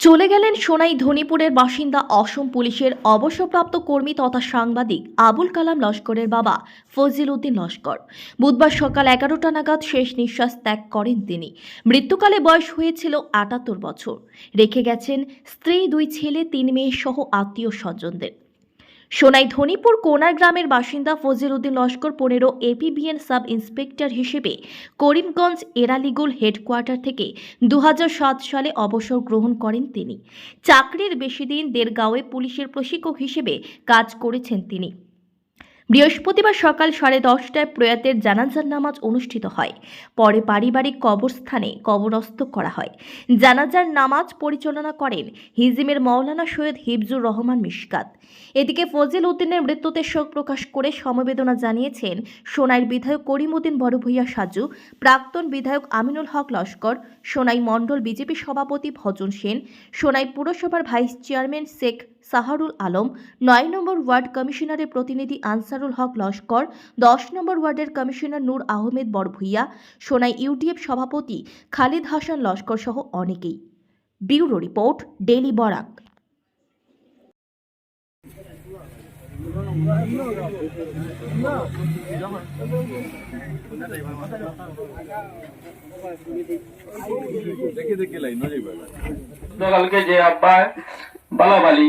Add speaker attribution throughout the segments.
Speaker 1: চলে গেলেন সোনাই ধনীপুরের বাসিন্দা অসম পুলিশের অবসরপ্রাপ্ত কর্মী তথা সাংবাদিক আবুল কালাম লস্করের বাবা ফজিল উদ্দিন লস্কর। বুধবার সকাল এগারোটা নাগাদ শেষ নিঃশ্বাস ত্যাগ করেন তিনি। মৃত্যুকালে বয়স হয়েছিল আটাত্তর বছর। রেখে গেছেন স্ত্রী, দুই ছেলে, তিন মেয়ে সহ আত্মীয় স্বজনদের। সোনাই ধনীপুর কোনার গ্রামের বাসিন্দা ফজিল উদ্দিন লস্কর পনেরো এপিবিএন সাব ইন্সপেক্টর হিসেবে করিমগঞ্জ এরালিগুল হেডকোয়ার্টার থেকে দু হাজার সাত সালে অবসর গ্রহণ করেন তিনি। চাকরির বেশি দিন দেড়গাঁওয়ে পুলিশের প্রশিক্ষক হিসেবে কাজ করেছেন তিনি। বৃহস্পতিবার সকাল সাড়ে দশটায় প্রয়াতের জানাজার নামাজ অনুষ্ঠিত হয়। পরে পারিবারিক কবরস্থানে কবরস্থ করা হয়। জানাজার নামাজ পরিচালনা করেন হিজিমের মৌলানা সৈয়দ হিবজুর রহমান মিশকাত। এদিকে ফজিল উদ্দিনের মৃত্যুতে শোক প্রকাশ করে সমবেদনা জানিয়েছেন সোনাইর বিধায়ক করিমউদ্দিন বড়ভূইয়া সাজু, প্রাক্তন বিধায়ক আমিনুল হক লস্কর, সোনাই মণ্ডল বিজেপি সভাপতি ভজন সেন, সোনাই পুরসভার ভাইস চেয়ারম্যান শেখ সাহারুল আলম, নয় নম্বর ওয়ার্ড কমিশনারের প্রতিনিধি আনসারুল হক লস্কর, দশ নম্বর ওয়ার্ডের কমিশনার নূর আহমেদ বড়ভূইয়া, সোনাই ইউডিএফ সভাপতি খালিদ হাসান লস্কর সহ অনেকেই। Bureau report daily Barak.
Speaker 2: দেখে দেখে লাইন
Speaker 3: যে আব্বা, বালাবালি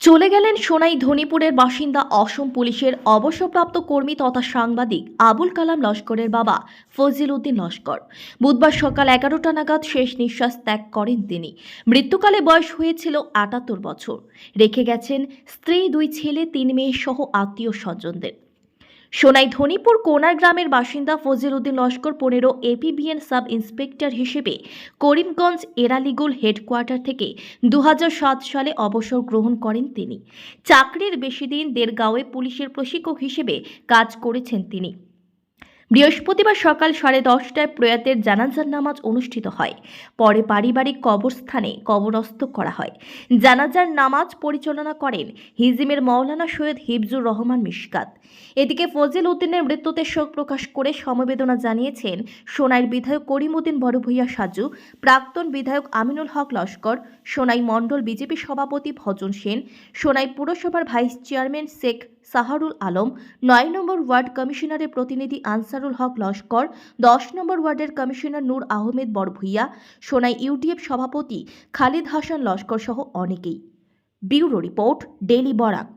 Speaker 1: চলে গেলেন সোনাই ধনীপুরের বাসিন্দা অসম পুলিশের অবসরপ্রাপ্ত কর্মী তথা সাংবাদিক আবুল কালাম লস্করের বাবা ফজিল উদ্দিন লস্কর। বুধবার সকাল এগারোটা নাগাদ শেষ নিঃশ্বাস ত্যাগ করেন তিনি। মৃত্যুকালে বয়স হয়েছিল আটাত্তর বছর। রেখে গেছেন স্ত্রী, দুই ছেলে, তিন মেয়ে সহ আত্মীয় স্বজনদের। সোনাই ধনীপুর কোনার গ্রামের বাসিন্দা ফজিল উদ্দিন লস্কর পনেরো এপিবিএন সাব ইন্সপেক্টর হিসেবে করিমগঞ্জ এরালিগুল হেডকোয়ার্টার থেকে দু হাজার সাত সালে অবসর গ্রহণ করেন তিনি। চাকরির বেশি দিন দেড়গাঁওয়ে পুলিশের প্রশিক্ষক হিসেবে কাজ করেছেন তিনি। বৃহস্পতিবার সকাল সাড়ে দশটায় প্রয়াতের জানাজার নামাজ অনুষ্ঠিত হয়। পরে পারিবারিক কবরস্থানে কবরস্থ করা হয়। জানাজার নামাজ পরিচালনা করেন হিজিমের মৌলানা সৈয়দ হিবজুর রহমান মিশকাত। এদিকে ফজিল উদ্দিনের মৃত্যুতে শোক প্রকাশ করে সমবেদনা জানিয়েছেন সোনাইর বিধায়ক করিমউদ্দিন বড়ভূইয়া সাজু, প্রাক্তন বিধায়ক আমিনুল হক লস্কর, সোনাই মণ্ডল বিজেপি সভাপতি ভজন সেন, সোনাই পুরসভার ভাইস চেয়ারম্যান শেখ সাহারুল আলম, নয় নম্বর ওয়ার্ড কমিশনারের প্রতিনিধি আনসারুল হক লস্কর, দশ নম্বর ওয়ার্ডের কমিশনার নূর আহমেদ বরভুইয়া সোনাই ইউটিএফ সভাপতি খালিদ হাসান লস্কর সহ অনেকেই। Bureau report daily Barak.